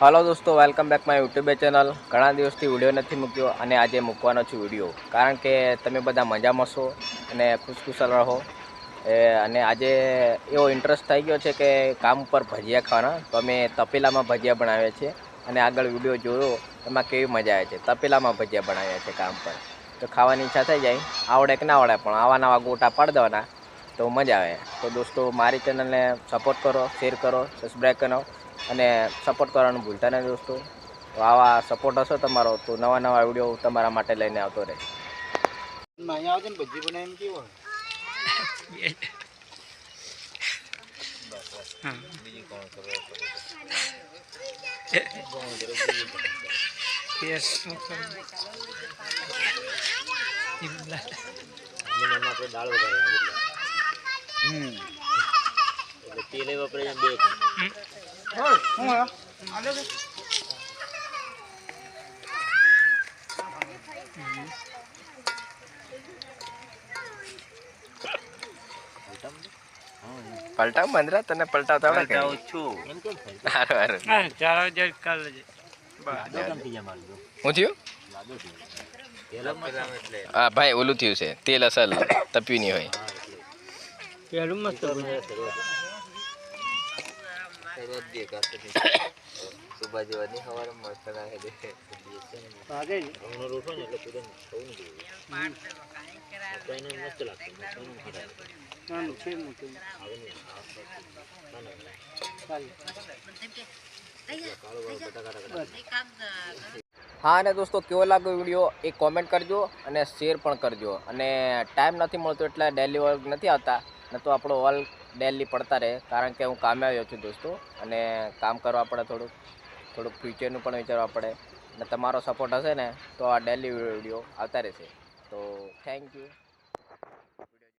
હાલો દોસ્તો welcome back my YouTube channel ઘણા દિવસથી વીડિયો નથી મૂક્યો અને આજે મૂકવાનો છું વીડિયો. કારણ કે તમે બધા મજામાં છો અને ખુશખુશાલ રહો. એ, અને આજે એવો ઇન્ટરેસ્ટ થઈ ગયો છે કે કામ ઉપર ભજીયા ખાવાના. તો અમે તપેલામાં ભજીયા બનાવીએ છીએ અને આગળ વીડિયો જોયો, એમાં કેવી મજા આવે છે. તપેલામાં ભજીયા બનાવ્યા છે કામ પર. તો ખાવાની ઈચ્છા થઈ જાય. આવડે કે ના આવડે, પણ આવા નવા ગોટા પાડી દેવાના. તો મજા આવે. તો દોસ્તો મારી ચેનલને સપોર્ટ કરો શેર કરો સબસ્ક્રાઈબ કરો અને સપોર્ટ કરવાનું ભૂલતા નહીં દોસ્તો. તો આવા સપોર્ટ હશે તમારો તો નવા નવા વીડિયો તમારા માટે લઈને આવતો રહે. અહીંયા ને બનાવીને કેવો આપણે દાળ વઘારવાની હમ એટલે તેલ વપરાય બે પલટા બંધરા તને પલટાવતા આવડે કે છું એમ કેમ થાય સારું સારું લાદો કેમ થઈ જાય મારું જો હું થયું? લાદો થઈ જાય પહેલા એટલે હા ભાઈ ઓલું થયું છે. તેલ અસલ તપ્યું નહીં હોય. હા એટલે પહેલું મસ્ત જેવાની મસ્ત ને એટલે પૂરો જોઈએ મસ્ત હા અને દોસ્તો કેવો લાગ્યો વીડિયો? એ કોમેન્ટ કરજો અને શેર પણ કરજો. અને ટાઈમ નથી મળતો એટલે ડેલી વર્ક નથી આવતા. ન તો આપણો ઓલ ડેલી પડતા રહે. કારણ કે હું કામે આવ્યો છું દોસ્તો, અને કામ કરવા પડે થોડુંક થોડુંક ફ્યુચરનું પણ વિચારવા પડે. અને તમારો સપોર્ટ હશે ને, તો આ ડેલી વીડિયો આવતા રહેશે. તો થેન્ક યુ